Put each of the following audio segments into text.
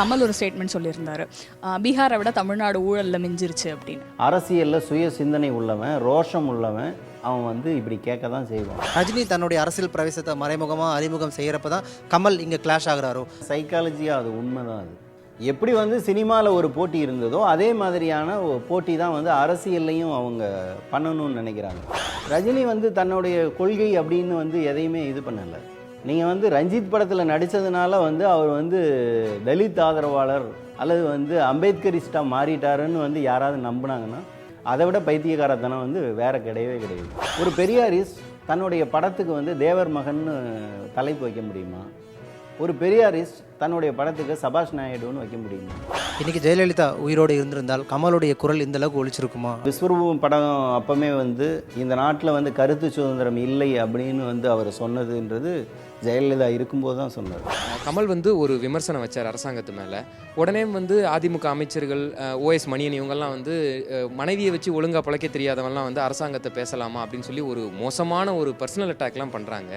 கமல் ஒரு ஸ்டேட்மெண்ட் சொல்லியிருந்தாரு. பீகாரை விட தமிழ்நாடு ஊழல்ல மிஞ்சிருச்சு அப்படின்னு. அரசியலில் சுய சிந்தனை உள்ளவன் ரோஷம் உள்ளவன் அவன் வந்து இப்படி கேட்க தான் செய்வான். ரஜினி தன்னுடைய அரசியல் பிரவேசத்தை மறைமுகமாக அறிமுகம் செய்கிறப்ப தான் கமல் இங்கே கிளாஷ் ஆகுறாரோ? சைக்காலஜியாக அது உண்மைதான் அது. எப்படி வந்து சினிமாவில் ஒரு போட்டி இருந்ததோ அதே மாதிரியான ஒரு போட்டி தான் வந்து அரசியல்லையும் அவங்க பண்ணணும்னு நினைக்கிறாங்க. ரஜினி வந்து தன்னுடைய கொள்கை அப்படின்னு வந்து எதையுமே இது பண்ணலை. நீங்கள் வந்து ரஞ்சித் படத்தில் நடித்ததுனால வந்து அவர் வந்து தலித் ஆதரவாளர் அல்லது வந்து அம்பேத்கரிஸ்டாக மாறிட்டாருன்னு வந்து யாராவது நம்பினாங்கன்னா அதை விட பைத்தியக்காரத்தனம் வந்து வேற கிடையவே கிடையாது. ஒரு பெரியாரிஸ் தன்னுடைய படத்துக்கு வந்து தேவர் மகன்னு தலைப்பு வைக்க முடியுமா? ஒரு பெரியாரிஸ்ட் தன்னுடைய படத்துக்கு சபாஷ் நாயுடுன்னு வைக்க முடியுமா? இன்னைக்கு ஜெயலலிதா உயிரோடு இருந்திருந்தால் கமலுடைய குரல் இந்த அளவுக்கு ஒழிச்சிருக்குமா விஸ்வரூபம் படம் அப்பமே வந்து இந்த நாட்டில் வந்து கருத்து சுதந்திரம் இல்லை அப்படின்னு வந்து அவர் சொன்னதுன்றது ஜெயலலிதா இருக்கும்போது தான் சொன்னார். கமல் வந்து ஒரு விமர்சனம் வச்சார் அரசாங்கத்து மேலே. உடனே வந்து அதிமுக அமைச்சர்கள் ஓஎஸ் மணியன் இவங்கெல்லாம் வந்து மனைவியை வச்சு ஒழுங்காக பிழைக்க தெரியாதவன்லாம் வந்து அரசாங்கத்தை பேசலாமா அப்படின்னு சொல்லி ஒரு மோசமான ஒரு பர்சனல் அட்டாக்லாம் பண்ணுறாங்க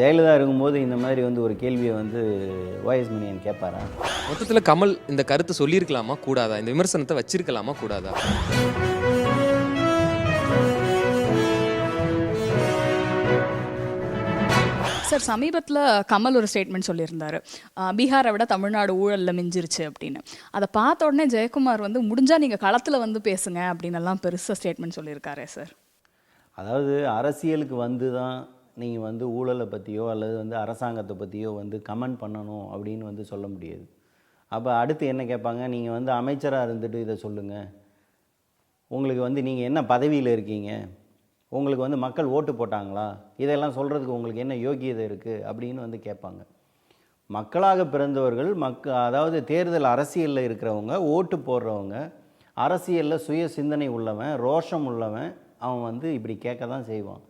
ஜெயலலிதா இருக்கும்போது இந்த மாதிரி வந்து ஒரு கேள்வியை வந்து ஒய்எஸ் மணியன் கேட்பாரா? மொத்தத்தில் கமல் இந்த கருத்தை சொல்லியிருக்கலாமா? கூடாதா? இந்த விமர்சனத்தை வச்சிருக்கலாமா? கூடாதா? சார் சமீபத்தில் கமல் ஒரு ஸ்டேட்மெண்ட் சொல்லியிருந்தாரு. பீகாரை விட தமிழ்நாடு ஊழலில் மிஞ்சிருச்சு அப்படின்னு. அதை பார்த்த உடனே ஜெயக்குமார் வந்து முடிஞ்சால் நீங்கள் களத்தில் வந்து பேசுங்க அப்படின்னு எல்லாம் பெருசாக ஸ்டேட்மெண்ட் சொல்லியிருக்காரே சார். அதாவது அரசியலுக்கு வந்து தான் நீங்கள் வந்து ஊழலை பற்றியோ அல்லது வந்து அரசாங்கத்தை பற்றியோ வந்து கமெண்ட் பண்ணணும் அப்படின்னு வந்து சொல்ல முடியாது. அப்போ அடுத்து என்ன கேட்பாங்க? நீங்கள் வந்து அமைச்சராக இருந்துட்டு இதை சொல்லுங்கள் உங்களுக்கு வந்து நீங்கள் என்ன பதவியில் இருக்கீங்க? உங்களுக்கு வந்து மக்கள் ஓட்டு போட்டாங்களா? இதெல்லாம் சொல்கிறதுக்கு உங்களுக்கு என்ன யோகியதை இருக்குது அப்படின்னு வந்து கேட்பாங்க. மக்களாக பிறந்தவர்கள் மக்க அதாவது தேர்தல் அரசியலில் இருக்கிறவங்க ஓட்டு போடுறவங்க அரசியலில் சுய சிந்தனை உள்ளவன் ரோஷம் உள்ளவன் அவன் வந்து இப்படி கேட்க தான் செய்வான்.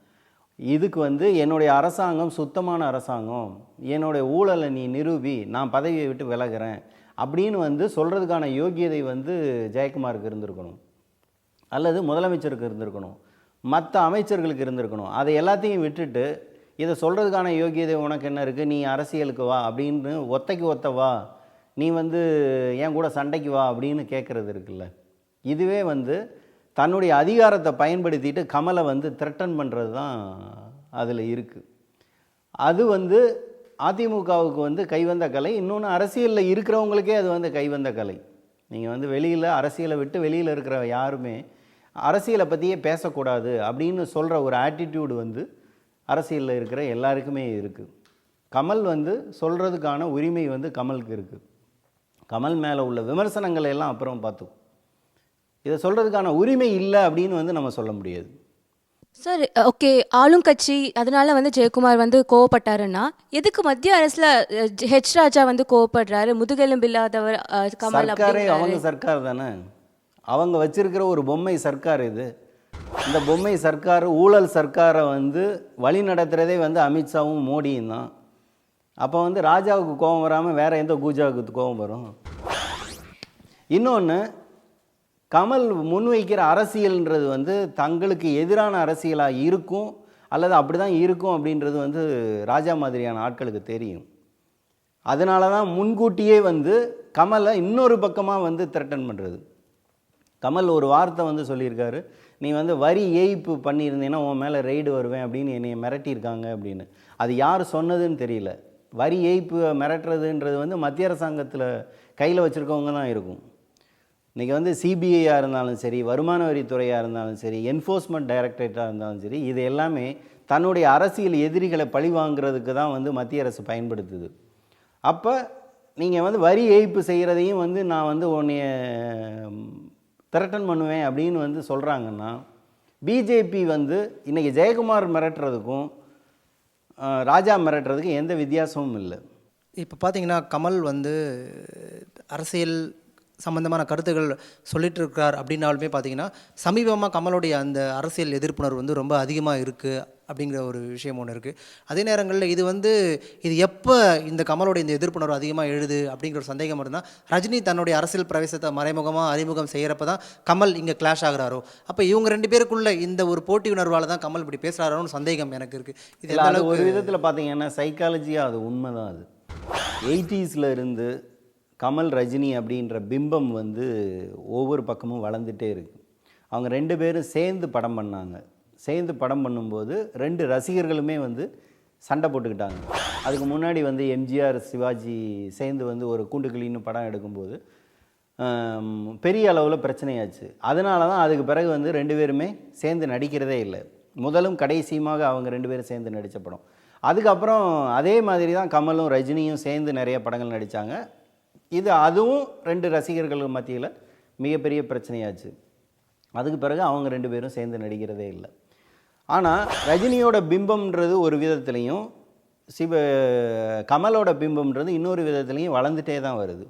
இதுக்கு வந்து என்னுடைய அரசாங்கம் சுத்தமான அரசாங்கம். என்னுடைய ஊழலை நீ நிரூபி நான் பதவியை விட்டு விலகிறேன் அப்படின்னு வந்து சொல்கிறதுக்கான யோகியதை வந்து ஜெயக்குமாருக்கு இருந்திருக்கணும். அல்லது முதலமைச்சருக்கு இருந்திருக்கணும். மற்ற அமைச்சர்களுக்கு இருந்திருக்கணும். அதை எல்லாத்தையும் விட்டுட்டு இதை சொல்கிறதுக்கான யோகியதை உனக்கு என்ன இருக்குது நீ அரசியலுக்கு வா அப்படின்னு ஒத்தைக்கு ஒத்த வா. நீ வந்து என் கூட சண்டைக்கு வா அப்படின்னு கேட்குறது இருக்குல்ல. இதுவே வந்து தன்னுடைய அதிகாரத்தை பயன்படுத்திட்டு கமலை வந்து த்ரெட்டன் பண்ணுறது தான் அதில் இருக்குது அது வந்து அதிமுகவுக்கு வந்து கைவந்த கலை. இன்னொன்று அரசியலில் இருக்கிறவங்களுக்கே அது வந்து கைவந்த கலை. நீங்கள் வந்து வெளியில் அரசியலை விட்டு வெளியில் இருக்கிற யாருமே அரசியலை பற்றியே பேசக்கூடாது அப்படின்னு சொல்கிற ஒரு ஆட்டிடியூடு வந்து அரசியலில் இருக்கிற எல்லாருக்குமே இருக்குது கமல் வந்து சொல்கிறதுக்கான உரிமை வந்து கமலுக்கு இருக்குது கமல் மேலே உள்ள விமர்சனங்களை எல்லாம் அப்புறம் பார்த்தோம் இதை சொல்கிறதுக்கான உரிமை இல்லை அப்படின்னு வந்து நம்ம சொல்ல முடியாது. சார் ஓகே ஆளும் கட்சி அதனால வந்து ஜெயக்குமார் வந்து கோவப்பட்டாருன்னா எதுக்கு மத்திய அரசுல ஹெச் ராஜா வந்து கோவப்படுறாரு? முதுகெலும்பு இல்லாதவர் அஹ், கமல் அவங்க சர்க்கார் தானே? அவங்க வச்சிருக்கிற ஒரு பொம்மை சர்க்கார் இது. இந்த பொம்மை சர்க்கார் ஊழல் சர்க்காரை வந்து வழி நடத்துகிறதே வந்து அமித்ஷாவும் மோடியும் தான். அப்போ வந்து ராஜாவுக்கு கோபம் வராமல் வேறு எந்த கூஜாவுக்கு கோபம் வரும்? இன்னொன்று கமல் முன்வைக்கிற அரசியல்ன்றது வந்து தங்களுக்கு எதிரான அரசியலாக இருக்கும் அல்லது அப்படி தான் இருக்கும் அப்படின்றது வந்து ராஜா மாதிரியான ஆட்களுக்கு தெரியும். அதனால தான் முன்கூட்டியே வந்து கமலை இன்னொரு பக்கமாக வந்து த்ரெட்டன் பண்ணுறது கமல் ஒரு வார்த்தை வந்து சொல்லியிருக்காரு. நீ வந்து வரி ஏய்ப்பு பண்ணியிருந்தீங்கன்னா உன் மேலே ரெய்டு வருவேன் அப்படின்னு என்னை மிரட்டியிருக்காங்க அப்படின்னு. அது யார் சொன்னதுன்னு தெரியல. வரி ஏய்ப்பு மிரட்டுறதுன்றது வந்து மத்திய அரசாங்கத்தில் கையில் வச்சுருக்கவங்க தான் இருக்கும். இன்றைக்கி வந்து சிபிஐயாக இருந்தாலும் சரி வருமான வரித்துறையாக இருந்தாலும் சரி என்ஃபோர்ஸ்மெண்ட் டைரக்டரேட்டாக இருந்தாலும் சரி இது எல்லாமே தன்னுடைய அரசியல் எதிரிகளை பழி வாங்குறதுக்கு தான் வந்து மத்திய அரசு பயன்படுத்துது. அப்போ நீங்கள் வந்து வரி ஏய்ப்பு செய்கிறதையும் வந்து நான் வந்து உன்னைய திரட்டன் பண்ணுவேன் அப்படின்னு வந்து சொல்கிறாங்கன்னா பிஜேபி வந்து இன்றைக்கி ஜெயக்குமார் மிரட்டுறதுக்கும் ராஜா மிரட்டுறதுக்கும் எந்த வித்தியாசமும் இல்லை. இப்போ பார்த்தீங்கன்னா கமல் வந்து அரசியல் சம்பந்தமான கருத்துக்கள் சொல்லிட்டு இருக்கார் அப்படின்னாலுமே பார்த்தீங்கன்னா சமீபமாக கமலுடைய அந்த அரசியல் எதிர்ப்புணர்வு வந்து ரொம்ப அதிகமாக இருக்குது அப்படிங்கிற ஒரு விஷயம் ஒன்று இருக்குது அதே நேரங்களில் இது வந்து இது எப்போ இந்த கமலுடைய இந்த எதிர்ப்புணர்வு அதிகமாக எழுது அப்படிங்கிற ஒரு சந்தேகம் இருந்தால் ரஜினி தன்னுடைய அரசியல் பிரவேசத்தை மறைமுகமாக அறிமுகம் செய்கிறப்ப தான் கமல் இங்கே கிளாஷ் ஆகுறாரோ? அப்போ இவங்க ரெண்டு பேருக்குள்ள இந்த ஒரு போட்டி உணர்வால் தான் கமல் இப்படி பேசுகிறாரோன்னு சந்தேகம் எனக்கு இருக்குது இது இல்லை எந்த அது ஒரு விதத்தில் பார்த்தீங்கன்னா சைக்காலஜியாக அது உண்மைதான் அது. எயிட்டிஸில் இருந்து கமல் ரஜினி அப்படின்ற பிம்பம் வந்து ஒவ்வொரு பக்கமும் வளர்ந்துட்டே இருக்குது அவங்க ரெண்டு பேரும் சேர்ந்து படம் பண்ணாங்க. சேர்ந்து படம் பண்ணும்போது ரெண்டு ரசிகர்களுமே வந்து சண்டை போட்டுக்கிட்டாங்க. அதுக்கு முன்னாடி வந்து எம்ஜிஆர் சிவாஜி சேர்ந்து வந்து ஒரு கூண்டுக்கிளின்னு படம் எடுக்கும்போது பெரிய அளவில் பிரச்சனையாச்சு. அதனால தான் அதுக்கு பிறகு வந்து ரெண்டு பேருமே சேர்ந்து நடிக்கிறதே இல்லை. முதலும் கடைசியுமாக அவங்க ரெண்டு பேரும் சேர்ந்து நடித்த படம். அதுக்கப்புறம் அதே மாதிரி தான் கமலும் ரஜினியும் சேர்ந்து நிறைய படங்கள் நடித்தாங்க இது அதுவும் ரெண்டு ரசிகர்கள் மத்தியில் மிகப்பெரிய பிரச்சனையாச்சு. அதுக்கு பிறகு அவங்க ரெண்டு பேரும் சேர்ந்து நடிக்கிறதே இல்லை. ஆனால் ரஜினியோட பிம்பம்ன்றது ஒரு விதத்துலேயும் சிவ கமலோட பிம்பம்ன்றது இன்னொரு விதத்துலேயும் வளர்ந்துட்டே தான் வருது.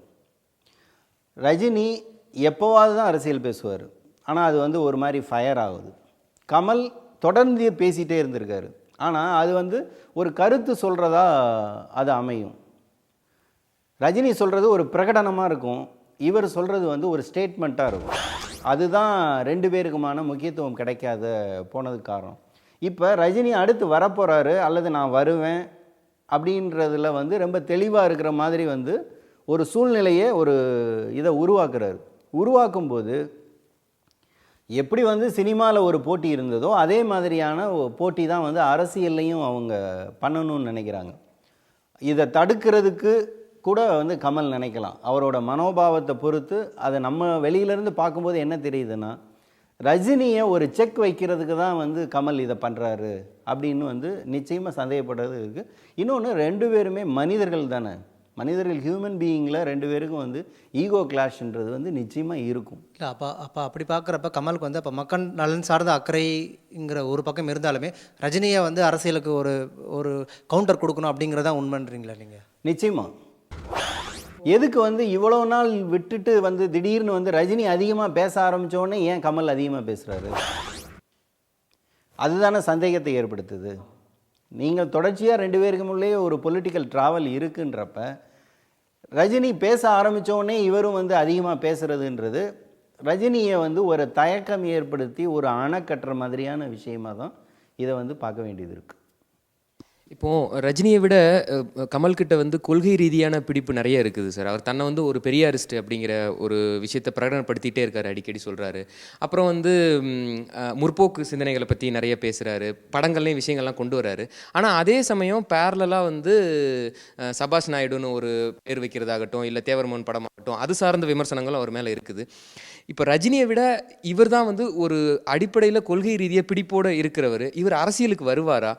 ரஜினி எப்போவாவது தான் அரசியல் பேசுவார். ஆனால் அது வந்து ஒரு மாதிரி ஃபயர் ஆகுது. கமல் தொடர்ந்து பேசிகிட்டே இருந்திருக்காரு. ஆனால் அது வந்து ஒரு கருத்து சொல்கிறதா அது அமையும். ரஜினி சொல்கிறது ஒரு பிரகடனமாக இருக்கும். இவர் சொல்கிறது வந்து ஒரு ஸ்டேட்மெண்ட்டாக இருக்கும். அதுதான் ரெண்டு பேருக்குமான முக்கியத்துவம் கிடைக்காத போனதுக்கு காரணம். இப்போ ரஜினி அடுத்து வரப்போகிறாரு அல்லது நான் வருவேன் அப்படின்றதுல வந்து ரொம்ப தெளிவாக இருக்கிற மாதிரி வந்து ஒரு சூழ்நிலையை ஒரு இதை உருவாக்குறாரு. உருவாக்கும்போது எப்படி வந்து சினிமாவில் ஒரு போட்டி இருந்ததோ அதே மாதிரியான போட்டி தான் வந்து அரசியல்லையும் அவங்க பண்ணணும்னு நினைக்கிறாங்க. இதை தடுக்கிறதுக்கு கூட வந்து கமல் நினைக்கலாம். அவரோட மனோபாவத்தை பொறுத்து அதை நம்ம வெளியிலேருந்து பார்க்கும்போது என்ன தெரியுதுன்னா ரஜினியை ஒரு செக் வைக்கிறதுக்கு தான் வந்து கமல் இதை பண்ணுறாரு அப்படின்னு வந்து நிச்சயமாக சந்தேகப்படுறது இருக்குது இன்னொன்று ரெண்டு பேருமே மனிதர்கள் தானே. மனிதர்கள் ஹியூமன் பீயிங்கில் ரெண்டு பேருக்கும் வந்து ஈகோ கிளாஷ்ன்றது வந்து நிச்சயமாக இருக்கும். இல்லை அப்போ அப்போ அப்படி பார்க்குறப்ப கமலுக்கு வந்து அப்போ மக்கள் நலன் சார்ந்த அக்கறைங்கிற ஒரு பக்கம் இருந்தாலுமே ரஜினியை வந்து அரசியலுக்கு ஒரு ஒரு கவுண்டர் கொடுக்கணும் அப்படிங்கிறதா உண்மைன்றீங்களா நீங்கள் நிச்சயமா. எதுக்கு வந்து இவ்வளோ நாள் விட்டுட்டு வந்து திடீர்னு வந்து ரஜினி அதிகமாக பேச ஆரம்பித்தோடனே ஏன் கமல் அதிகமாக பேசுகிறாரு அதுதானே சந்தேகத்தை ஏற்படுத்துது. நீங்கள் தொடர்ச்சியாக ரெண்டு பேருக்குள்ளேயே ஒரு பொலிட்டிக்கல் ட்ராவல் இருக்குன்றப்ப ரஜினி பேச ஆரம்பித்தோடனே இவரும் வந்து அதிகமாக பேசுகிறதுன்றது ரஜினியை வந்து ஒரு தயக்கம் ஏற்படுத்தி ஒரு அணை கட்டுற மாதிரியான விஷயமாக தான் இதை வந்து பார்க்க வேண்டியது இருக்குது இப்போ ரஜினியை விட கமல்கிட்ட வந்து கொள்கை ரீதியான பிடிப்பு நிறைய இருக்குது சார். அவர் தன்னை வந்து ஒரு பெரியாரிஸ்ட் அப்படிங்கிற ஒரு விஷயத்தை பிரகடனப்படுத்திகிட்டே இருக்காரு அடிக்கடி சொல்கிறாரு அப்புறம் வந்து முற்போக்கு சிந்தனைகளை பற்றி நிறைய பேசுகிறாரு படங்கள்லேயும் விஷயங்கள்லாம் கொண்டு வராரு. ஆனால் அதே சமயம் பேரலாக வந்து சபாஷ் நாயுடுன்னு ஒரு பேர் வைக்கிறதாகட்டும் இல்லை தேவர்மோன் படமாகட்டும் அது சார்ந்த விமர்சனங்களும் அவர் மேலே இருக்குது. இப்போ ரஜினியை விட இவர் தான் வந்து ஒரு அடிப்படையில் கொள்கை ரீதியாக பிடிப்போடு இருக்கிறவர். இவர் அரசியலுக்கு வருவாரா?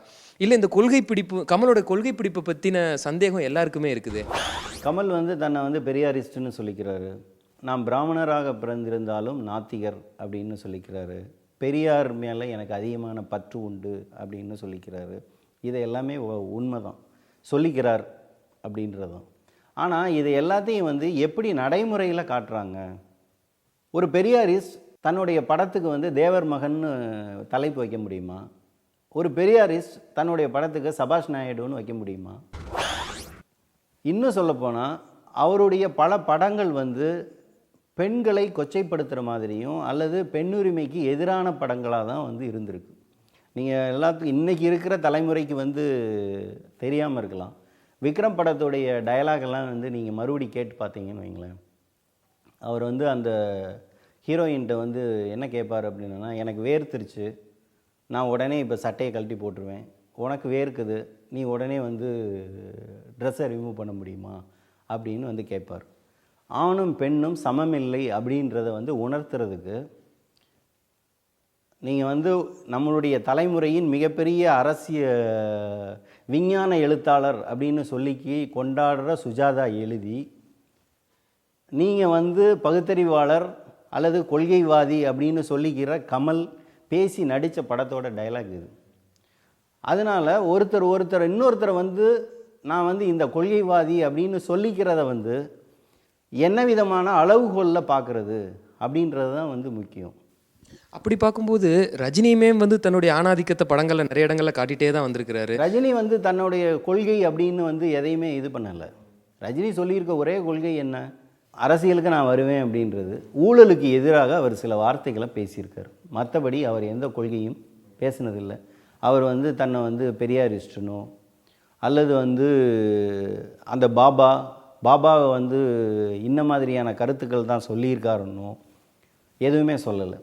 இல்லை இந்த கொள்கை பிடிப்பு கமலோட கொள்கை பிடிப்பை பற்றின சந்தேகம் எல்லாருக்குமே இருக்குது. கமல் வந்து தன்னை வந்து பெரியாரிஸ்ட்னு சொல்லிக்கிறாரு. நான் பிராமணராக பிறந்திருந்தாலும் நாத்திகர் அப்படின்னு சொல்லிக்கிறாரு. பெரியார் மேலே எனக்கு அதிகமான பற்று உண்டு அப்படின்னு சொல்லிக்கிறாரு. இது எல்லாமே உண்மை உண்மைதான். சொல்லிக்கிறார் அப்படின்றதும். ஆனால் இது எல்லாத்தையும் வந்து எப்படி நடைமுறையில் காட்டுறாங்க? ஒரு பெரியாரிஸ் தன்னுடைய படத்துக்கு வந்து தேவர் மகன்னு தலைப்பு வைக்க முடியுமா? ஒரு பெரியாரிஸ் தன்னுடைய படத்துக்கு சபாஷ் நாயுடுன்னு வைக்க முடியுமா? இன்னும் சொல்லப்போனால் அவருடைய பல படங்கள் வந்து பெண்களை கொச்சைப்படுத்துகிற மாதிரியும் அல்லது பெண்ணுரிமைக்கு எதிரான படங்களாக தான் வந்து இருந்திருக்கு. நீங்கள் எல்லாத்துக்கும் இன்றைக்கி இருக்கிற தலைமுறைக்கு வந்து தெரியாமல் இருக்கலாம். விக்ரம் படத்துடைய டயலாகெல்லாம் வந்து நீங்கள் மறுபடி கேட்டு பார்த்தீங்கன்னு வைங்களேன். அவர் வந்து அந்த ஹீரோயின்கிட்ட வந்து என்ன கேட்பார் அப்படின்னா எனக்கு வேர்த்துருச்சு. நான் உடனே இப்போ சட்டையை கழட்டி போட்டுருவேன். உனக்கு வேர்க்குது. நீ உடனே வந்து ட்ரெஸ்ஸை ரிமூவ் பண்ண முடியுமா? அப்படின்னு வந்து கேட்பார் ஆணும் பெண்ணும் சமமில்லை அப்படின்றத வந்து உணர்த்துறதுக்கு நீங்கள் வந்து நம்மளுடைய தலைமுறையின் மிகப்பெரிய அரசிய விஞ்ஞான எழுத்தாளர் அப்படின்னு சொல்லிக்கி கொண்டாடுற சுஜாதா எழுதி நீங்கள் வந்து பகுத்தறிவாளர் அல்லது கொள்கைவாதி அப்படின்னு சொல்லிக்கிற கமல் பேசி நடித்த படத்தோட டைலாக் இது. அதனால் ஒருத்தர் ஒருத்தர் இன்னொருத்தரை வந்து நான் வந்து இந்த கொள்கைவாதி அப்படின்னு சொல்லிக்கிறத வந்து என்ன விதமான அளவுகோலில் பார்க்குறது அப்படின்றது தான் வந்து முக்கியம். அப்படி பார்க்கும்போது ரஜினியுமே வந்து தன்னுடைய ஆணாதிக்கத்தை படங்களில் நிறைய இடங்களில் காட்டிகிட்டே தான் வந்திருக்கிறாரு. ரஜினி வந்து தன்னுடைய கொள்கை அப்படின்னு வந்து எதையுமே இது பண்ணலை. ரஜினி சொல்லியிருக்க ஒரே கொள்கை என்ன? அரசியலுக்கு நான் வருவேன் அப்படின்றது ஊழலுக்கு எதிராக அவர் சில வார்த்தைகளை பேசியிருக்கார். மற்றபடி அவர் எந்த கொள்கையும் பேசினதில்லை. அவர் வந்து தன்னை வந்து பெரியாரிஸ்டனோ அல்லது வந்து அந்த பாபா பாபாவை வந்து இந்த மாதிரியான கருத்துக்கள் தான் சொல்லியிருக்காருன்னும் எதுவுமே சொல்லலை.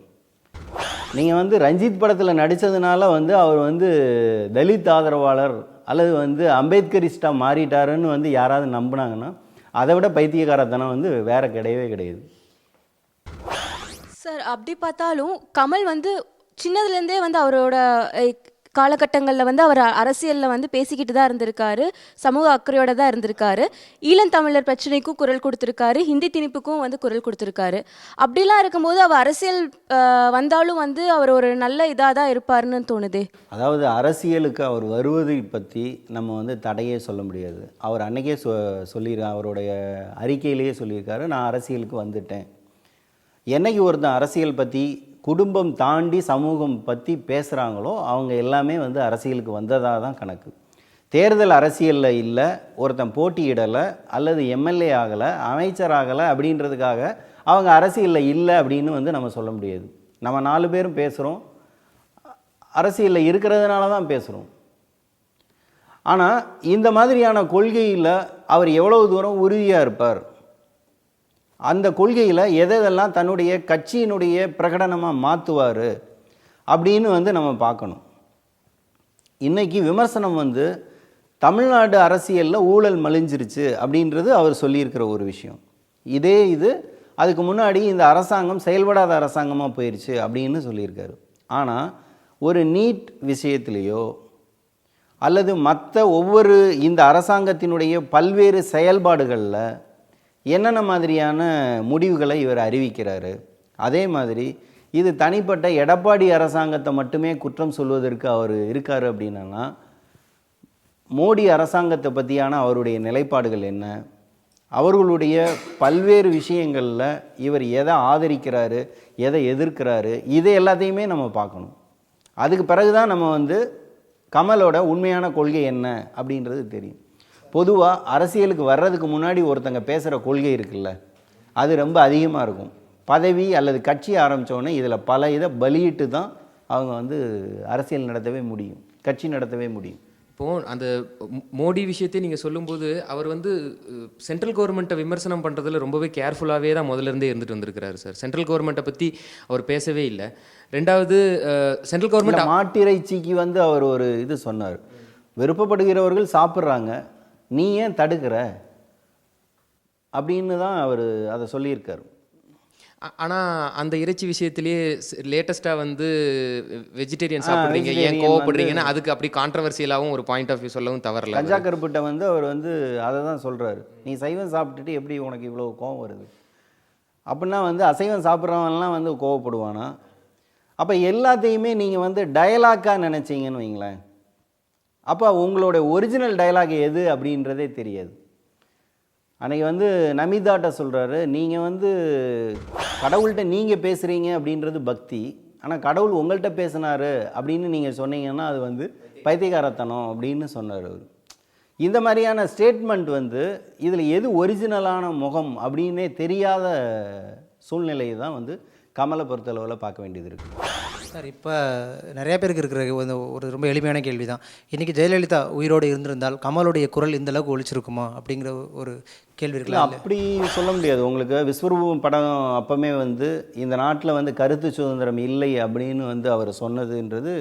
நீங்கள் வந்து ரஞ்சித் படத்தில் நடித்ததுனால வந்து அவர் வந்து தலித் ஆதரவாளர் அல்லது வந்து அம்பேத்கரிஸ்டாக மாறிட்டாருன்னு வந்து யாராவது நம்பினாங்கன்னா அதை விட பைத்தியக்காரத்தனம் வந்து வேற கிடையவே கிடையாது. சார் அப்படி பார்த்தாலும் கமல் வந்து சின்னதுலேருந்தே வந்து அவரோட காலகட்டங்களில் வந்து அவர் அரசியலில் வந்து பேசிக்கிட்டு தான் இருந்திருக்காரு சமூக அக்கறையோட தான் இருந்திருக்காரு. ஈழத்தமிழர் பிரச்சனைக்கும் குரல் கொடுத்துருக்காரு ஹிந்தி திணிப்புக்கும் வந்து குரல் கொடுத்துருக்காரு. அப்படிலாம் இருக்கும்போது அவர் அரசியல் வந்தாலும் வந்து அவர் ஒரு நல்ல இதாக தான் இருப்பாருன்னு தோணுதே. அதாவது அரசியலுக்கு அவர் வருவதை பற்றி நம்ம வந்து தடையே சொல்ல முடியாது. அவர் அன்னைக்கே சொ சொல்லியிருக்கார் அவருடைய அறிக்கையிலேயே சொல்லியிருக்காரு நான் அரசியலுக்கு வந்துட்டேன். என்னைக்கு ஒருத்தன் அரசியல் பற்றி குடும்பம் தாண்டி சமூகம் பற்றி பேசுகிறாங்களோ அவங்க எல்லாமே வந்து அரசியலுக்கு வந்ததாக தான் கணக்கு. தேர்தல் அரசியலில் இல்லை ஒருத்தன் போட்டியிடலை அல்லது எம்எல்ஏ ஆகலை அமைச்சர் ஆகலை அப்படின்றதுக்காக அவங்க அரசியலில் இல்லை அப்படின்னு வந்து நம்ம சொல்ல முடியாது. நம்ம நாலு பேரும் பேசுகிறோம் அரசியலில் இருக்கிறதுனால தான் பேசுகிறோம் ஆனால் இந்த மாதிரியான கொள்கையில் அவர் எவ்வளவு தூரம் உறுதியாக இருப்பார்? அந்த கொள்கையில் எதெல்லாம் தன்னுடைய கட்சியினுடைய பிரகடனமாக மாற்றுவார் அப்படின்னு வந்து நம்ம பார்க்கணும். இன்னைக்கு விமர்சனம் வந்து தமிழ்நாடு அரசியலில் ஊழல் மலிஞ்சிருச்சு அப்படின்றது அவர் சொல்லியிருக்கிற ஒரு விஷயம். இதே இது அதுக்கு முன்னாடி இந்த அரசாங்கம் செயல்படாத அரசாங்கமாக போயிடுச்சு அப்படின்னு சொல்லியிருக்காரு. ஆனால் ஒரு நீட் விஷயத்திலேயோ அல்லது மற்ற ஒவ்வொரு இந்த அரசாங்கத்தினுடைய பல்வேறு செயல்பாடுகளில் என்னென்ன மாதிரியான முடிவுகளை இவர் அறிவிக்கிறாரு? அதே மாதிரி இது தனிப்பட்ட எடப்பாடி அரசாங்கத்தை மட்டுமே குற்றம் சொல்வதற்கு அவர் இருக்கார் அப்படின்னா மோடி அரசாங்கத்தை பற்றியான அவருடைய நிலைப்பாடுகள் என்ன? அவர்களுடைய பல்வேறு விஷயங்களில் இவர் எதை ஆதரிக்கிறாரு எதை எதிர்க்கிறாரு இதை எல்லாத்தையுமே நம்ம பார்க்கணும். அதுக்கு பிறகு தான் நம்ம வந்து கமலோட உண்மையான கொள்கை என்ன அப்படின்றது தெரியும். பொதுவாக அரசியலுக்கு வர்றதுக்கு முன்னாடி ஒருத்தங்க பேசுகிற கொள்கை இருக்குல்ல அது ரொம்ப அதிகமாக இருக்கும். பதவி அல்லது கட்சி ஆரம்பித்தோடனே இதில் பல இதை பலியிட்டு தான் அவங்க வந்து அரசியல் நடத்தவே முடியும் கட்சி நடத்தவே முடியும். இப்போ அந்த மோடி விஷயத்தை நீங்கள் சொல்லும்போது அவர் வந்து சென்ட்ரல் கவர்மெண்ட்டை விமர்சனம் பண்ணுறதுல ரொம்பவே கேர்ஃபுல்லாகவே தான் முதல்ல இருந்தே இருந்துட்டு வந்திருக்கிறாரு சார். சென்ட்ரல் கவர்மெண்ட்டை பற்றி அவர் பேசவே இல்லை. ரெண்டாவது சென்ட்ரல் கவர்மெண்ட் மாட்டிறைச்சிக்கு வந்து அவர் ஒரு இது சொன்னார். விருப்பப்படுகிறவர்கள் சாப்பிட்றாங்க நீ ஏன் தடுக்கிற? அப்படின்னு தான் அவர் அதை சொல்லியிருக்காரு. ஆனால் அந்த இறைச்சி விஷயத்திலேயே லேட்டஸ்ட்டாக வந்து வெஜிடேரியன் சாப்பிட்றீங்க. ஏன் கோவப்படுறீங்கன்னா அதுக்கு அப்படி கான்ட்ரவர்சியலாகவும் ஒரு பாயிண்ட் ஆஃப் வியூ சொல்லவும் தவறல கஞ்சா கருப்பிட்ட வந்து அவர் வந்து அதை தான் சொல்கிறாரு நீ சைவம் சாப்பிட்டுட்டு எப்படி உனக்கு இவ்வளோ கோவம் வருது? அப்படின்னா வந்து அசைவம் சாப்பிட்றவன்லாம் வந்து கோவப்படுவானா? அப்போ எல்லாத்தையுமே நீங்கள் வந்து டயலாக்காக நினச்சிங்கன்னு வைங்களேன். அப்போ உங்களோட ஒரிஜினல் டயலாக் எது அப்படின்றதே தெரியாது. அன்றைக்கி வந்து நமிதாட்ட சொல்கிறாரு நீங்கள் வந்து கடவுள்கிட்ட நீங்கள் பேசுகிறீங்க அப்படின்றது பக்தி. ஆனால் கடவுள் உங்கள்கிட்ட பேசினார் அப்படின்னு நீங்கள் சொன்னீங்கன்னா அது வந்து பைத்தியகாரத்தனம் அப்படின்னு சொன்னார் அவர். இந்த மாதிரியான ஸ்டேட்மெண்ட் வந்து இதில் எது ஒரிஜினலான முகம் அப்படின்னே தெரியாத சூழ்நிலையை தான் வந்து கமலை பொறுத்தளவில் பார்க்க வேண்டியது இருக்குது சார் இப்போ நிறைய பேருக்கு இருக்கிற ஒரு ஒரு ரொம்ப எளிமையான கேள்வி தான் இன்றைக்கி ஜெயலலிதா உயிரோடு இருந்திருந்தால் கமலுடைய குரல் இந்த அளவுக்கு ஒழிச்சிருக்குமா அப்படிங்கிற ஒரு கேள்வி இருக்குல்ல. அப்படி சொல்ல முடியாது. உங்களுக்கு விஸ்வரூபம் படம் அப்பமே வந்து இந்த நாட்டில் வந்து கருத்து சுதந்திரம் இல்லை அப்படின்னு வந்து அவர் சொன்னதுன்றது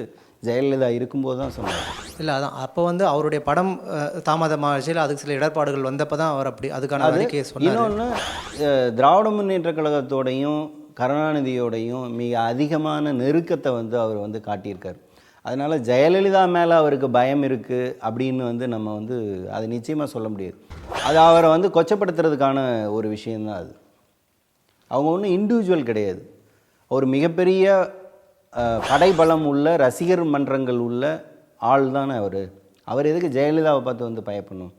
ஜெயலலிதா இருக்கும்போது தான் சொன்னார். இல்லை அதான். அப்போ வந்து அவருடைய படம் அஹ், தாமதமாகிச்சு இல்லை அதுக்கு சில இடர்பாடுகள் வந்தப்போ தான் அவர் அப்படி அதுக்கான அது அறிக்கையை சொன்னார். இன்னொன்று திராவிட முன்னேற்ற கழகத்தோடையும் கருணாநிதியோடையும் மிக அதிகமான நெருக்கத்தை வந்து அவர் வந்து காட்டியிருக்கார். அதனால் ஜெயலலிதா மேலே அவருக்கு பயம் இருக்குது அப்படின்னு வந்து நம்ம வந்து அது நிச்சயமாக சொல்ல முடியாது. அது அவரை வந்து கொச்சப்படுத்துறதுக்கான ஒரு விஷயந்தான் அது. அவங்க ஒன்றும் இண்டிவிஜுவல் கிடையாது. ஒரு மிகப்பெரிய படைபலம் உள்ள ரசிகர் மன்றங்கள் உள்ள ஆள் தானே அவர். அவர் எதுக்கு ஜெயலலிதாவை பார்த்து வந்து பயப்படணும்?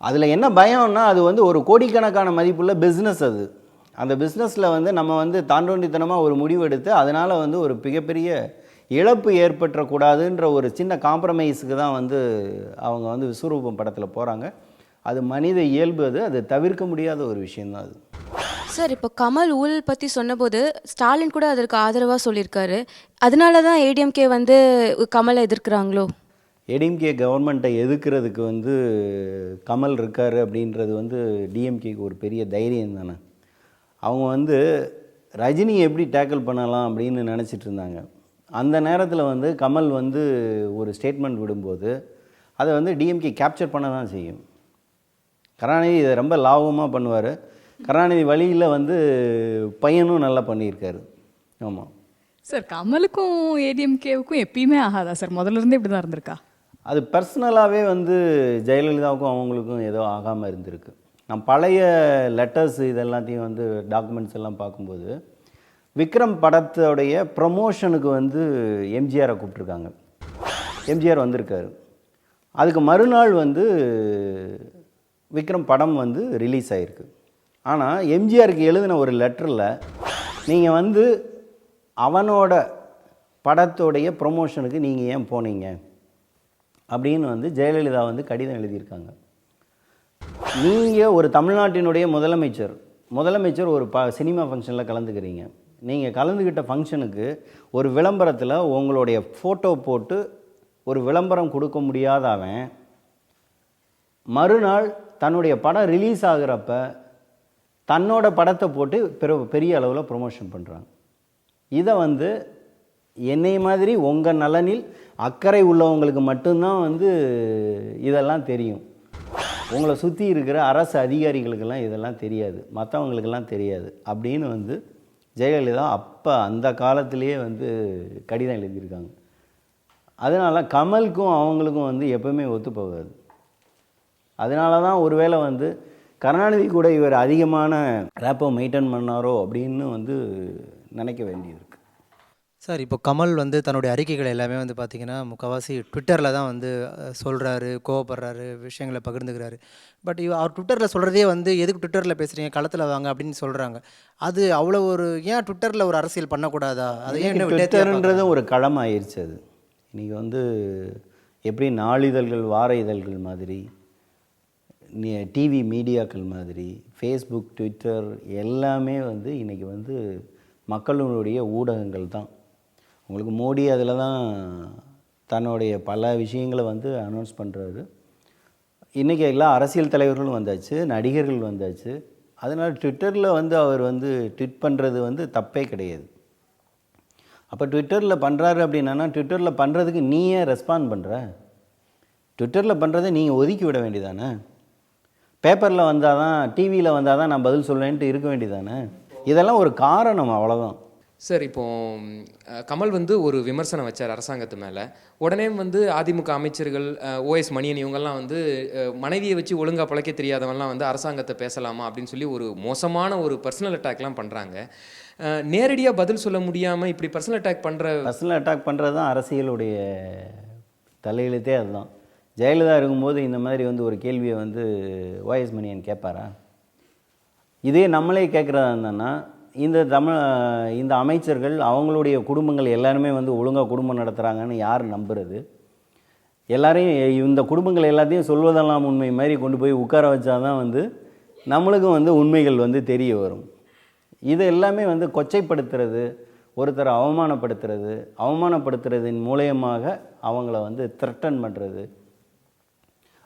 அதில் என்ன பயம்னா அது வந்து ஒரு கோடிக்கணக்கான மதிப்புள்ள பிஸ்னஸ் அது. அந்த பிஸ்னஸில் வந்து நம்ம வந்து தாண்டோண்டித்தனமாக ஒரு முடிவு எடுத்து அதனால் வந்து ஒரு மிகப்பெரிய இழப்பு ஏற்பட்டுறக்கூடாதுன்ற ஒரு சின்ன காம்ப்ரமைஸுக்கு தான் வந்து அவங்க வந்து விஸ்வரூபம் படத்தில் போகிறாங்க அது மனித இயல்பு அது. அது தவிர்க்க முடியாத ஒரு விஷயந்தான் அது. சார் இப்போ கமல் ஊழல் பற்றி சொன்னபோது ஸ்டாலின் கூட அதற்கு ஆதரவாக சொல்லியிருக்காரு. அதனால தான் ஏடிஎம்கே வந்து கமலை எதிர்க்கிறாங்களோ? ஏடிஎம்கே கவர்மெண்ட்டை எதிர்க்கிறதுக்கு வந்து கமல் இருக்கார் அப்படின்றது வந்து டிஎம்கேக்கு ஒரு பெரிய தைரியம் தானே. அவங்க வந்து ரஜினி எப்படி டேக்கிள் பண்ணலாம் அப்படின்னு நினச்சிட்டு இருந்தாங்க. அந்த நேரத்தில் வந்து கமல் வந்து ஒரு ஸ்டேட்மெண்ட் விடும்போது அதை வந்து டிஎம்கே கேப்சர் பண்ண தான் செய்யும். கருணாநிதி இதை ரொம்ப லாபமாக பண்ணுவார். கருணாநிதி வழியில் வந்து பையனும் நல்லா பண்ணியிருக்காரு. ஆமாம் சார் கமலுக்கும் ஏடிஎம்கேவுக்கும் எப்பயுமே ஆகாதா சார்? முதல்ல இருந்தே இப்படி தான் இருந்திருக்கா? அது பர்சனலாகவே வந்து ஜெயலலிதாவுக்கும் அவங்களுக்கும் ஏதோ ஆகாமல் இருந்திருக்கு. நான் பழைய லெட்டர்ஸ் இதெல்லாத்தையும் வந்து டாக்குமெண்ட்ஸ் எல்லாம் பார்க்கும்போது விக்ரம் படத்தோடைய ப்ரமோஷனுக்கு வந்து எம்ஜிஆரை கூப்பிட்ருக்காங்க எம்ஜிஆர் வந்திருக்காரு. அதுக்கு மறுநாள் வந்து விக்ரம் படம் வந்து ரிலீஸ் ஆகிருக்கு ஆனால் எம்ஜிஆருக்கு எழுதின ஒரு லெட்டரில் நீங்கள் வந்து அவனோட படத்தோடைய ப்ரொமோஷனுக்கு நீங்கள் ஏன் போனீங்க? அப்படின்னு வந்து ஜெயலலிதா வந்து கடிதம் எழுதியிருக்காங்க. நீங்கள் ஒரு தமிழ்நாட்டினுடைய முதலமைச்சர் முதலமைச்சர் ஒரு ப சினிமா ஃபங்க்ஷனில் கலந்துக்கிறீங்க. நீங்கள் கலந்துக்கிட்ட ஃபங்க்ஷனுக்கு ஒரு விளம்பரத்தில் உங்களுடைய ஃபோட்டோ போட்டு ஒரு விளம்பரம் கொடுக்க முடியாத அவன் மறுநாள் தன்னுடைய படம் ரிலீஸ் ஆகிறப்ப தன்னோட படத்தை போட்டு பெரு பெரிய அளவில் ப்ரொமோஷன் பண்ணுறாங்க இதை வந்து என்னை மாதிரி உங்கள் நலனில் அக்கறை உள்ளவங்களுக்கு மட்டும்தான் வந்து இதெல்லாம் தெரியும். உங்களை சுற்றி இருக்கிற அரசு அதிகாரிகளுக்கெல்லாம் இதெல்லாம் தெரியாது. மற்றவங்களுக்கெல்லாம் தெரியாது. அப்படின்னு வந்து ஜெயலலிதா அப்போ அந்த காலத்திலேயே வந்து கடிதம் எழுதியிருக்காங்க. அதனால் கமலுக்கும் அவங்களுக்கும் வந்து எப்பவுமே ஒத்து போகாது. அதனால தான் ஒருவேளை வந்து கருணாநிதி கூட இவர் அதிகமான ரேப்பை மெயின்டைன் பண்ணாரோ அப்படின்னு வந்து நினைக்க வேண்டியது சார் இப்போ கமல் வந்து தன்னுடைய அறிக்கைகள் எல்லாமே வந்து பார்த்தீங்கன்னா முக்கால்வாசி ட்விட்டரில் தான் வந்து சொல்கிறாரு கோவப்படுறாரு விஷயங்களை பகிர்ந்துக்கிறாரு. பட் இவ அவர் ட்விட்டரில் சொல்கிறதே வந்து எதுக்கு ட்விட்டரில் பேசுகிறீங்க களத்தில் வாங்க அப்படின்னு சொல்கிறாங்க அது அவ்வளோ ஒரு ஏன் ட்விட்டரில் ஒரு அரசியல் பண்ணக்கூடாதா? அது ஏன் ட்விட்டர்ன்றது ஒரு களம் ஆயிடுச்சு அது. இன்றைக்கி வந்து எப்படி நாளிதழ்கள் வார இதழ்கள் மாதிரி டிவி மீடியாக்கள் மாதிரி ஃபேஸ்புக் ட்விட்டர் எல்லாமே வந்து இன்றைக்கி வந்து மக்களுடைய ஊடகங்கள் தான். உங்களுக்கு மோடி அதில் தான் தன்னுடைய பல விஷயங்களை வந்து அனௌன்ஸ் பண்ணுறாரு. இன்றைக்கி எல்லா அரசியல் தலைவர்களும் வந்தாச்சு நடிகர்கள் வந்தாச்சு. அதனால் ட்விட்டரில் வந்து அவர் வந்து ட்விட் பண்ணுறது வந்து தப்பே கிடையாது. அப்போ ட்விட்டரில் பண்ணுறாரு அப்படின்னா ட்விட்டரில் பண்ணுறதுக்கு நீ ஏன் ரெஸ்பாண்ட் பண்ணுற? ட்விட்டரில் பண்ணுறதை நீங்கள் ஒதுக்கி விட வேண்டியதானே? பேப்பரில் வந்தால் தான் டிவியில் வந்தால் தான் நான் பதில் சொல்லுவேன்ட்டு இருக்க வேண்டியதானே? இதெல்லாம் ஒரு காரணம் அவ்வளோதான் சார் இப்போ கமல் வந்து ஒரு விமர்சனம் வச்சார் அரசாங்கத்து மேலே. உடனே வந்து அதிமுக அமைச்சர்கள் ஓஎஸ் மணியன் இவங்கெல்லாம் வந்து மனைவியை வச்சு ஒழுங்காக பிழைக்க தெரியாதவங்கலாம் வந்து அரசாங்கத்தை பேசலாமா அப்படின்னு சொல்லி ஒரு மோசமான ஒரு பர்சனல் அட்டாக்லாம் பண்ணுறாங்க நேரடியாக பதில் சொல்ல முடியாமல் இப்படி பர்சனல் அட்டாக் பண்ணுற பர்சனல் அட்டாக் பண்ணுறது தான் அரசியலுடைய தலையெழுத்தே அதுதான். ஜெயலலிதா இருக்கும்போது இந்த மாதிரி வந்து ஒரு கேள்வியை வந்து ஓஎஸ் மணியன் கேட்பாரா? இதே நம்மளே கேட்குறதா இருந்தோன்னா இந்த தமிழ் இந்த அமைச்சர்கள் அவங்களுடைய குடும்பங்கள் எல்லாருமே வந்து ஒழுங்காக குடும்பம் நடத்துகிறாங்கன்னு யார் நம்புறது? எல்லாரையும் இந்த குடும்பங்கள் எல்லாத்தையும் சொல்வதெல்லாம் உண்மை மாதிரி கொண்டு போய் உட்கார வச்சாதான் வந்து நம்மளுக்கும் வந்து உண்மைகள் வந்து தெரிய வரும். இது எல்லாமே வந்து கொச்சைப்படுத்துறது ஒருத்தரை அவமானப்படுத்துறது அவமானப்படுத்துறதின் மூலயமாக அவங்கள வந்து த்ரெட்டன் பண்ணுறது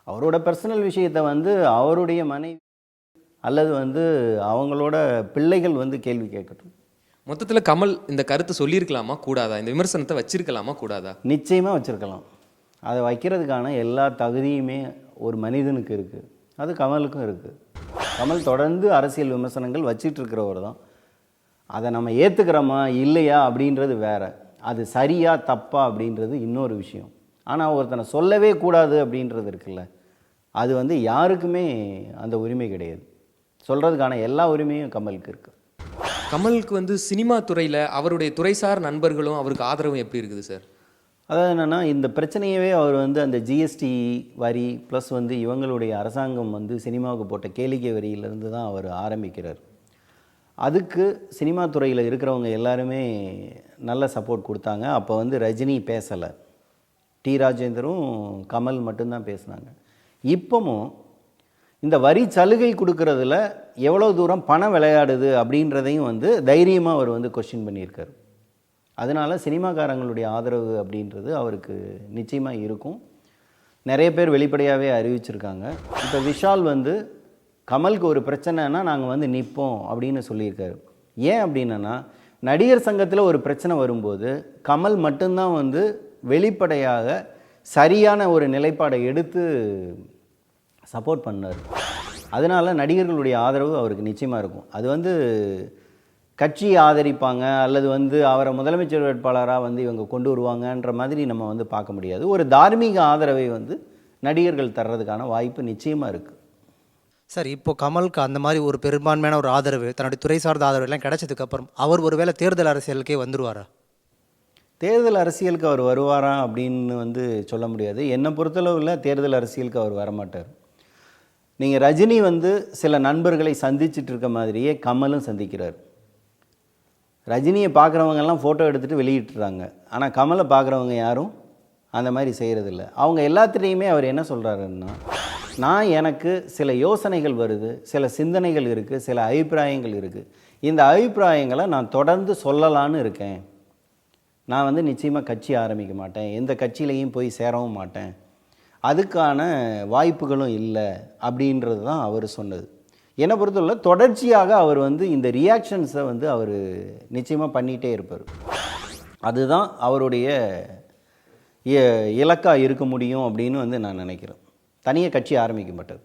அவரோட பர்சனல் விஷயத்தை வந்து அவருடைய மனைவி அல்லது வந்து அவங்களோட பிள்ளைகள் வந்து கேள்வி கேட்கட்டும். மொத்தத்தில் கமல் இந்த கருத்து சொல்லியிருக்கலாமா? கூடாதா? இந்த விமர்சனத்தை வச்சிருக்கலாமா? கூடாதா? நிச்சயமாக வச்சுருக்கலாம். அதை வைக்கிறதுக்கான எல்லா தகுதியுமே ஒரு மனிதனுக்கு இருக்குது அது கமலுக்கும் இருக்குது கமல் தொடர்ந்து அரசியல் விமர்சனங்கள் வச்சிட்டு இருக்கிறவர் தான். அதை நம்ம ஏற்றுக்கிறோமா இல்லையா? அப்படின்றது வேற. அது சரியா தப்பா அப்படின்றது இன்னொரு விஷயம். ஆனால் ஒருத்தனை சொல்லவே கூடாது அப்படின்றது இருக்குல்ல. அது வந்து யாருக்குமே அந்த உரிமை கிடையாது. சொல்கிறதுக்கான எல்லா உரிமையும் கமலுக்கு இருக்குது கமலுக்கு வந்து சினிமா துறையில் அவருடைய துறைசார் நண்பர்களும் அவருக்கு ஆதரவும் எப்படி இருக்குது சார் அதாவது என்னென்னா இந்த பிரச்சனையவே அவர் வந்து அந்த ஜிஎஸ்டி வரி ப்ளஸ் வந்து இவங்களுடைய அரசாங்கம் வந்து சினிமாவுக்கு போட்ட கேளிக்கை வரியிலேருந்து தான் அவர் ஆரம்பிக்கிறார். அதுக்கு சினிமா துறையில் இருக்கிறவங்க எல்லாருமே நல்ல சப்போர்ட் கொடுத்தாங்க. அப்போ வந்து ரஜினி பேசலை. டி. ராஜேந்தரும் கமல் மட்டும்தான் பேசினாங்க. இப்போவும் இந்த வரி சலுகை கொடுக்கறதுல எவ்வளோ தூரம் பணம் விளையாடுது அப்படின்றதையும் வந்து தைரியமாக அவர் வந்து கொஸ்டின் பண்ணியிருக்கார். அதனால் சினிமாக்காரங்களுடைய ஆதரவு அப்படின்றது அவருக்கு நிச்சயமாக இருக்கும். நிறைய பேர் வெளிப்படையாகவே அறிவிச்சிருக்காங்க. இப்போ விஷால் வந்து கமலுக்கு ஒரு பிரச்சனைனா நாங்கள் வந்து நிற்போம் அப்படின்னு சொல்லியிருக்காரு. ஏன் அப்படின்னா நடிகர் சங்கத்தில் ஒரு பிரச்சனை வரும்போது கமல் மட்டும்தான் வந்து வெளிப்படையாக சரியான ஒரு நிலைப்பாடை எடுத்து சப்போர்ட் பண்ணார். அதனால நடிகர்களுடைய ஆதரவு அவருக்கு நிச்சயமாக இருக்கும். அது வந்து கட்சியை ஆதரிப்பாங்க அல்லது வந்து அவரை முதலமைச்சர் வேட்பாளராக வந்து இவங்க கொண்டு வருவாங்கன்ற மாதிரி நம்ம வந்து பார்க்க முடியாது. ஒரு தார்மீக ஆதரவை வந்து நடிகர்கள் தர்றதுக்கான வாய்ப்பு நிச்சயமாக இருக்குது சார் இப்போ கமலுக்கு அந்த மாதிரி ஒரு பெரும்பான்மையான ஒரு ஆதரவு தன்னுடைய துறை சார்ந்த ஆதரவு எல்லாம் கிடைச்சதுக்கு அப்புறம் அவர் ஒருவேளை தேர்தல் அரசியலுக்கே வந்துருவாரா? தேர்தல் அரசியலுக்கு அவர் வருவாரா அப்படின்னு வந்து சொல்ல முடியாது. என்னை பொறுத்தளவில் தேர்தல் அரசியலுக்கு அவர் வரமாட்டார். நீங்கள் ரஜினி வந்து சில நண்பர்களை சந்திச்சிட்டு இருக்க மாதிரியே கமலும் சந்திக்கிறார். ரஜினியை பார்க்குறவங்கெல்லாம் ஃபோட்டோ எடுத்துகிட்டு வெளியிட்டுறாங்க. ஆனால் கமலை பார்க்குறவங்க யாரும் அந்த மாதிரி செய்கிறதில்ல அவங்க எல்லாத்துலேயுமே அவர் என்ன சொல்கிறாருன்னா நான் எனக்கு சில யோசனைகள் வருது சில சிந்தனைகள் இருக்குது சில அபிப்பிராயங்கள் இருக்குது இந்த அபிப்பிராயங்களை நான் தொடர்ந்து சொல்லலான்னு இருக்கேன். நான் வந்து நிச்சயமாக கட்சி ஆரம்பிக்க மாட்டேன். எந்த கட்சியிலையும் போய் சேரவும் மாட்டேன். அதுக்கான வாய்ப்புகளும் இல்லை அப்படின்றது தான் அவர் சொன்னது. என்னை பொறுத்தவரை தொடர்ச்சியாக அவர் வந்து இந்த ரியாக்ஷன்ஸை வந்து அவர் நிச்சயமாக பண்ணிகிட்டே இருப்பார். அதுதான் அவருடைய இலக்காக இருக்க முடியும் அப்படின்னு வந்து நான் நினைக்கிறேன். தனியாக கட்சி ஆரம்பிக்க மாட்டார்